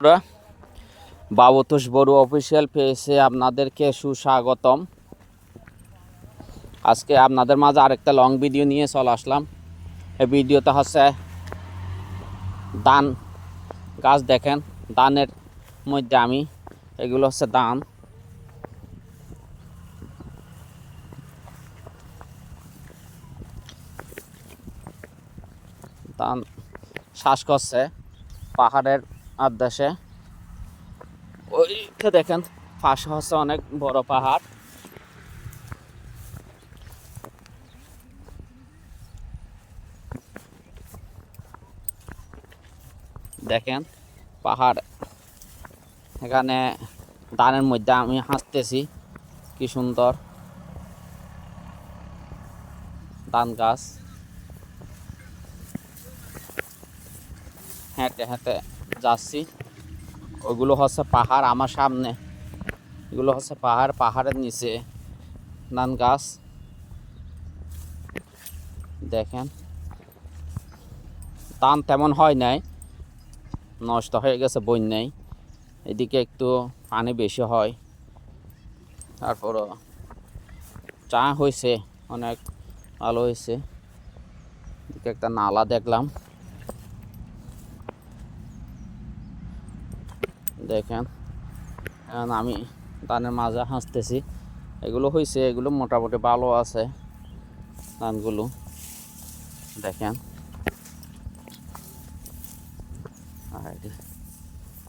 আমরা বাবতোষ বড়ু অফিসিয়াল পেয়েছে আপনাদেরকে সুস্বাগতম। আজকে আপনাদের মাঝে আরেকটা লং ভিডিও নিয়ে চলে আসলাম। এই ভিডিওটা হচ্ছে ধান গাছ দেখেন, ধানের মধ্যে আমি, এগুলো হচ্ছে ধান। ধান শ্বাস করছে পাহাড়ের আদেশে ওইটা দেখেন, পাশে হচ্ছে অনেক বড় পাহাড়। দেখেন, পাহাড়। এখানে ধানের মধ্যে আমি হাসতেছি কি সুন্দর। ধান গাছ। হেঁটে হেঁটে যাচ্ছি। ওগুলো হচ্ছে পাহাড় আমার সামনে। এগুলো হচ্ছে পাহাড়, পাহাড়ের নিচে ধান গাছ। দেখেন। ধান তেমন হয় নাই। নষ্ট হয়ে গেছে বন্যায় এদিকে একটু পানি বেশি হয়। তারপরও চা হয়েছে, অনেক ভালো হয়েছে। এদিকে একটা নালা দেখলাম। দেখেন। এখন আমি ধানের মাঝে হাসতেছি। এগুলো হয়েছে এগুলো মোটামুটি ভালো আছে, ধানগুলো। দেখেন।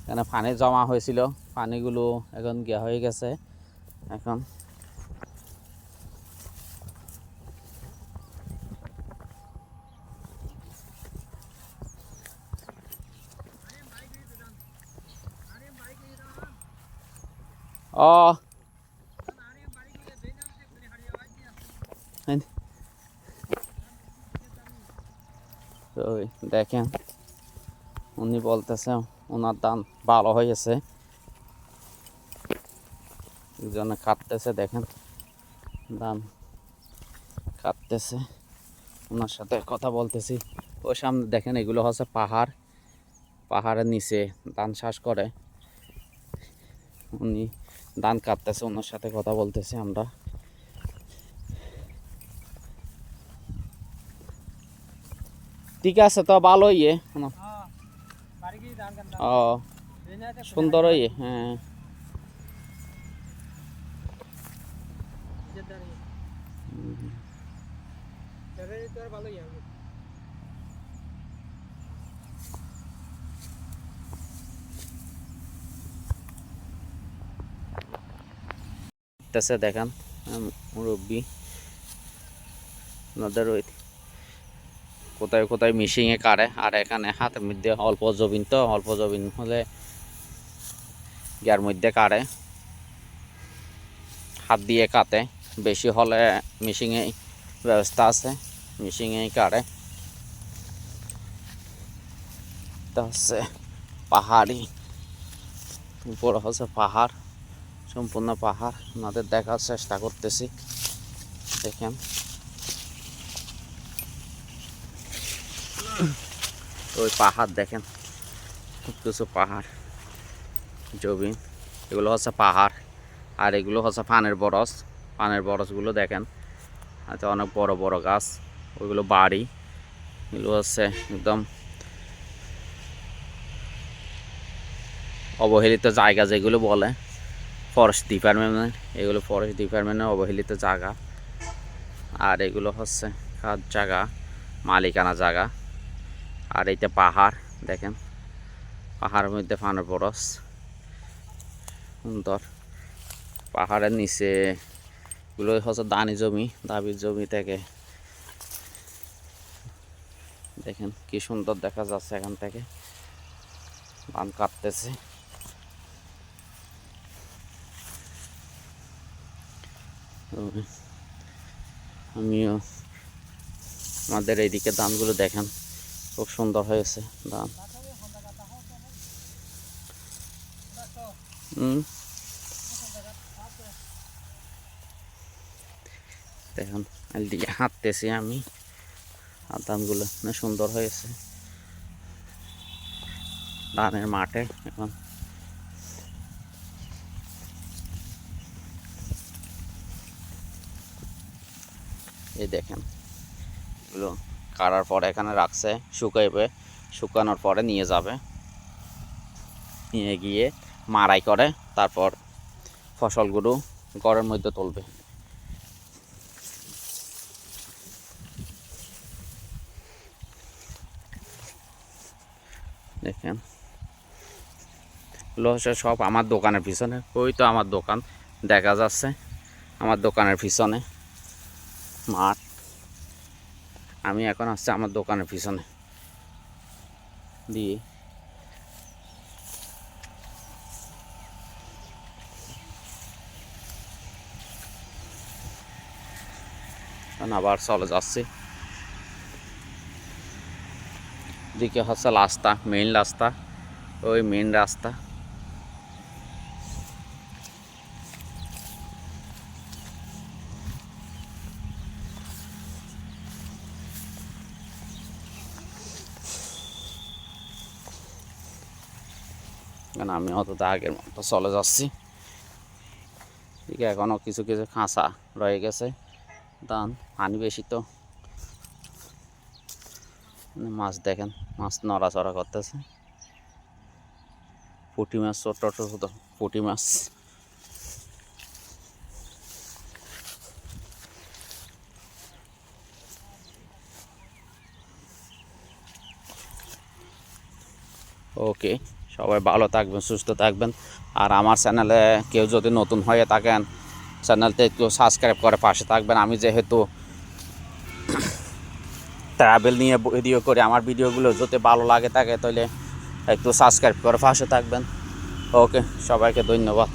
এখানে পানি জমা হয়েছিল, পানিগুলো এখন গিয়া হয়ে গেছে। এখন ও দেখেন, উনি বলতেছে ওনার দাম ভালো হয়েছে। একজনে কাটতেছে দেখেন। দাম কাটতেছে ওনার সাথে কথা বলতেছি। ওই সামনে দেখেন, এগুলো হচ্ছে পাহাড়। পাহাড়ের নিচে ধান চাষ করে। উনি ধান কাটতেছে ওনার সাথে কথা বলতেছি আমরা। ঠিক আছে তো ভালো ইয়ে ও সুন্দর ইয়ে হ্যাঁ। তেসে দেখান। মুরব্বি। ওনাদের ওই কোথায় কোথায় মিশিংয়ে কাটে আর এখানে হাতের মধ্যে অল্প জবিন তো, অল্প জবিন হলে গ্যার মধ্যে কাটে হাত দিয়ে কাটে বেশি হলে মিশিংয়ে ব্যবস্থা আছে মিশিংয়েই কাটে তা হচ্ছে পাহাড়ি, উপরে হচ্ছে পাহাড়। সম্পূর্ণ পাহাড়, ওনাদের দেখার চেষ্টা করতেছি। দেখেন। ওই পাহাড় দেখেন, খুব কিছু পাহাড় জবিন এগুলো হচ্ছে পাহাড়, আর এগুলো হচ্ছে পানের বরস পানের বরসগুলো দেখেন আচ্ছা অনেক বড় বড় গাছ, ওইগুলো বাড়ি, এগুলো হচ্ছে একদম অবহেলিত জায়গা যেগুলো বলে। ফরেস্ট ডিপার্টমেন্ট এগুলো ফরেস্ট ডিপার্টমেন্টের অবহেলিত জায়গা। আর এগুলো হচ্ছে খাদ জায়গা, মালিকানা জায়গা। আর এইটা পাহাড়, দেখেন। পাহাড়ের মধ্যে ফানের বরস সুন্দর। পাহাড়ের নিচে এগুলো হচ্ছে দানি জমি দাবির জমি থেকে। দেখেন কি সুন্দর দেখা যাচ্ছে এখান থেকে। ধান কাটতেছে। তো আমিও আমাদের এইদিকে ধানগুলো দেখেন, খুব সুন্দর হয়েছে হুম। দেখুন এদিকে হাঁটতেছি আমি, আর ধানগুলো সুন্দর হয়েছে। ধানের মাঠে এখন এই দেখেন। এগুলো কাটার পরে এখানে রাখছে, শুকাইবে, শুকানোর পরে নিয়ে যাবে। নিয়ে গিয়ে মারাই করে, তারপর ফসলগুলো ঘরের মধ্যে তুলবে। দেখেন। হচ্ছে সব আমার দোকানের পিছনে, ওই তো আমার দোকান, দেখা যাচ্ছে। আমার দোকানের পিছনে। মাঠ। আমি এখন আসছি আমার দোকানের পিছনে। দিয়ে আবার চলে যাচ্ছি। দিকে হচ্ছে রাস্তা মেইন রাস্তা, ওই মেইন রাস্তা। কারণ আমি অত আগের মতো চলে যাচ্ছি। দিকে এখনও কিছু কিছু খাঁচা রয়ে গেছে। দান, পানি বেশি তো। মানে মাছ দেখেন, মাছ নড়াচড়া করতেছে। পুঁটি মাছ ছোট ছোট পুঁটি মাছ। ওকে। সবাই ভালো থাকবেন, সুস্থ থাকবেন। আর আমার চ্যানেলে কেউ যদি নতুন হয়ে থাকেন চ্যানেলটা একটু সাবস্ক্রাইব করে পাশে থাকবেন। আমি যেহেতু ট্রাভেল নিয়ে ভিডিও করি, আমার ভিডিওগুলো যদি ভালো লাগে থাকে, তাহলে একটু সাবস্ক্রাইব করে পাশে থাকবেন। ওকে সবাইকে ধন্যবাদ।